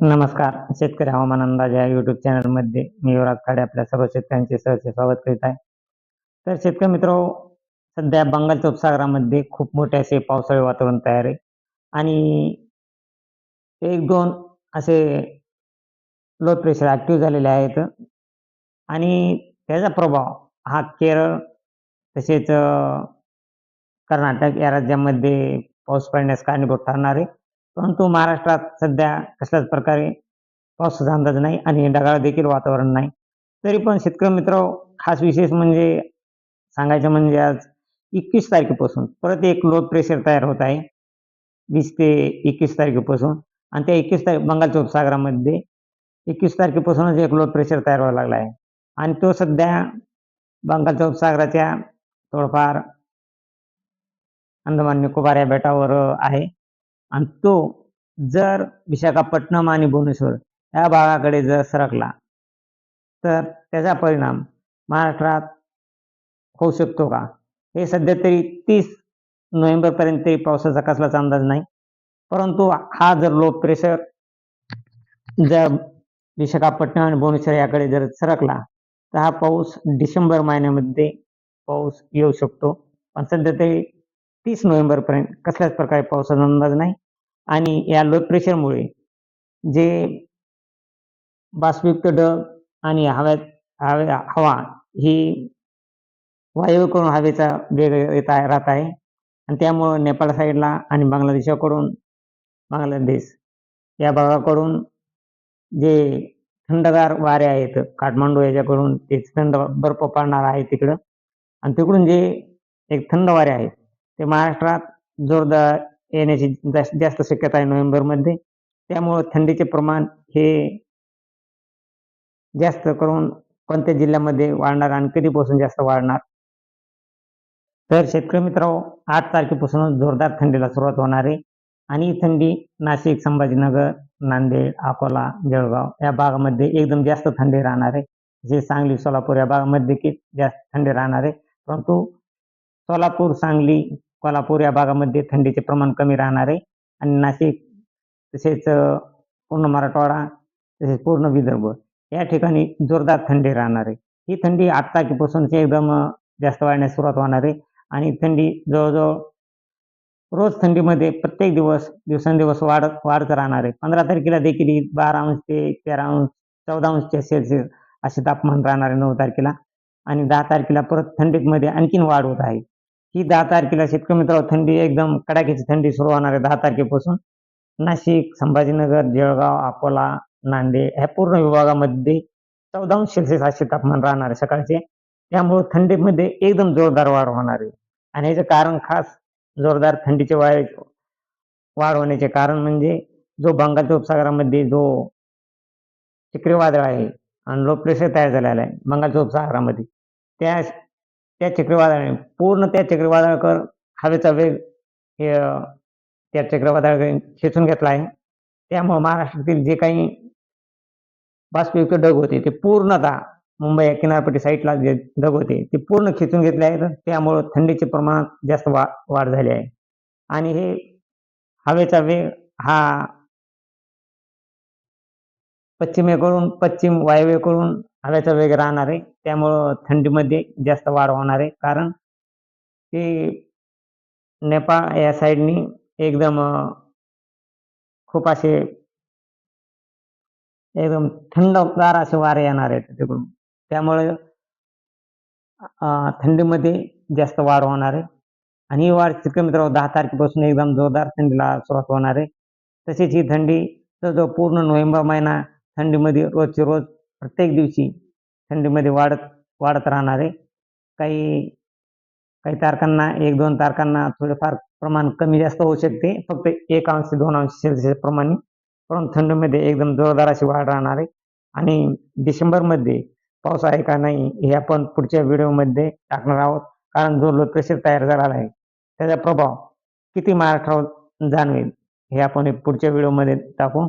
नमस्कार. शेतकरी हवामान अंदाज या युट्यूब चॅनलमध्ये मी युवराज खाडे आपल्या सर्व शेतकऱ्यांचे सहसे स्वागत करीत आहे. तर शेतकरी मित्र सध्या बंगालच्या उपसागरामध्ये खूप मोठे असे पावसाळी वातावरण तयार आहे. आणि एक दोन असे लो प्रेशर ॲक्टिव्ह झालेले आहेत. आणि त्याचा प्रभाव हा केरळ तसेच कर्नाटक या राज्यामध्ये पाऊस पडण्यास कारणीभूत ठरणार आहे. परंतु महाराष्ट्रात सध्या कसल्याच प्रकारे पावसाचा अंदाज नाही आणि ढगाळ देखील वातावरण नाही. तरी पण शेतकरी मित्र खास विशेष म्हणजे सांगायचं म्हणजे आज एकवीस तारखेपासून परत एक लो प्रेशर तयार होत आहे. वीस ते एकवीस तारखेपासून आणि त्या एकवीस तारीख बंगालच्या उपसागरामध्ये एकवीस तारखेपासूनच एक लो प्रेशर तयार व्हायला लागला आहे. आणि तो सध्या बंगालच्या उपसागराच्या थोडंफार अंदमान निकोबार या बेटावर आहे. आणि तो जर विशाखापट्टणम आणि भुवनेश्वर या भागाकडे जर सरकला तर त्याचा परिणाम महाराष्ट्रात होऊ शकतो का? हे सध्या तरी तीस नोव्हेंबरपर्यंत तरी पावसाचा कसलाच अंदाज नाही. परंतु हा जर लो प्रेशर जर विशाखापट्टणम आणि भुवनेश्वर याकडे जर सरकला तर हा पाऊस डिसेंबर महिन्यामध्ये पाऊस येऊ शकतो. पण सध्या तरी तीस नोव्हेंबरपर्यंत कसल्याच प्रकारे पावसाचा अंदाज नाही. आणि या लो प्रेशरमुळे जे बाष्पयुक्त ढग आणि हव्यात हवे हवा ही वायूकडून हवेचा वेग येत आहे राहत आहे. आणि त्यामुळं नेपाळ साईडला आणि बांगलादेशाकडून बांगलादेश या भागाकडून जे थंडगार वारे आहेत काठमांडू याच्याकडून ते थंड बर्फ पडणार आहे तिकडं. आणि तिकडून जे एक थंड वारे आहेत ते महाराष्ट्रात जोरदार येण्याची जास्त जास्त शक्यता आहे नोव्हेंबरमध्ये. त्यामुळं थंडीचे प्रमाण हे जास्त करून कोणत्या जिल्ह्यामध्ये वाढणार आणि कधीपासून जास्त वाढणार? तर शेतकरी मित्रांनो आठ तारखेपासून जोरदार थंडीला सुरुवात होणार आहे. आणि ही थंडी नाशिक संभाजीनगर नांदेड अकोला जळगाव या भागामध्ये एकदम जास्त थंडी राहणार आहे. जे सांगली सोलापूर या भागामध्ये देखील जास्त थंडी राहणार आहे. परंतु सोलापूर सांगली कोल्हापूर या भागामध्ये थंडीचे प्रमाण कमी राहणार आहे. आणि नाशिक तसेच पूर्ण मराठवाडा तसेच पूर्ण विदर्भ या ठिकाणी जोरदार थंडी राहणार आहे. ही थंडी आठ तारखेपासूनच एकदम जास्त वाढण्यास सुरुवात होणार आहे. आणि थंडी जवळजवळ रोज थंडीमध्ये प्रत्येक दिवस दिवसेंदिवस वाढत वाढत राहणार आहे. पंधरा तारखेला देखील बारा अंश ते तेरा अंश चौदा अंश सेल्सिअस असे तापमान राहणार आहे नऊ तारखेला. आणि दहा तारखेला परत थंडीमध्ये आणखीन वाढ होत आहे. ही दहा तारखेला शेतकरी मित्रांनो थंडी एकदम कडाक्याची थंडी सुरू होणार आहे दहा तारखेपासून. नाशिक संभाजीनगर जळगाव अकोला नांदेड ह्या पूर्ण विभागामध्ये चौदा अंश सेल्सिअस असे तापमान राहणार आहे सकाळचे. त्यामुळे थंडीमध्ये एकदम जोरदार वाढ होणार आहे. आणि याचं कारण खास जोरदार थंडीचे वाय वाढ होण्याचे कारण म्हणजे जो बंगालच्या उपसागरामध्ये जो चक्रीवादळ आहे आणि लो प्रेशर तयार झालेला आहे बंगालच्या उपसागरामध्ये त्या त्या चक्रीवादळाने पूर्ण त्या चक्रीवादळाकर हवेचा वेग हे त्या चक्रीवादळाकडे खेचून घेतला आहे. त्यामुळे महाराष्ट्रातील जे काही बाष्पयुक्त ढग होते ते पूर्णतः मुंबई या किनारपट्टी साईडला जे ढग होते ते पूर्ण खेचून घेतले आहेत. त्यामुळं थंडीचे प्रमाण जास्त वा वाढ झाली आहे. आणि हे हवेचा वेग हा पश्चिमेकडून पश्चिम वायव्येकडून हवेचा वेग राहणार आहे त्यामुळं थंडीमध्ये जास्त वाढ होणार. आहे कारण ते नेपाळ या साईडनी एकदम खूप असे एकदम थंडगार असे वारे येणार आहेत तिकडून. त्यामुळे थंडीमध्ये जास्त वाढ होणार आहे. आणि ही वाढ शेतकरी मित्रांनो दहा तारखेपासून एकदम जोरदार थंडीला सुरुवात होणार आहे. तसेच ही थंडी जवळजवळ पूर्ण नोव्हेंबर महिना थंडीमध्ये रोजचे रोज प्रत्येक दिवशी थंडीमध्ये वाढत वाढत राहणार आहे काही काही तारखांना एक दोन तारखांना थोडेफार प्रमाण कमी जास्त होऊ शकते. फक्त एक अंश दोन अंश सेल्सिअस प्रमाणे परंतु थंडीमध्ये एकदम जोरदार अशी वाढ राहणार. आहे आणि डिसेंबरमध्ये पाऊस आहे का नाही हे आपण पुढच्या व्हिडिओमध्ये टाकणार आहोत. कारण जो लो प्रेशर तयार झालेला आहे त्याचा प्रभाव किती महाराष्ट्रावर जाणवेल हे आपण एक पुढच्या व्हिडिओमध्ये टाकू.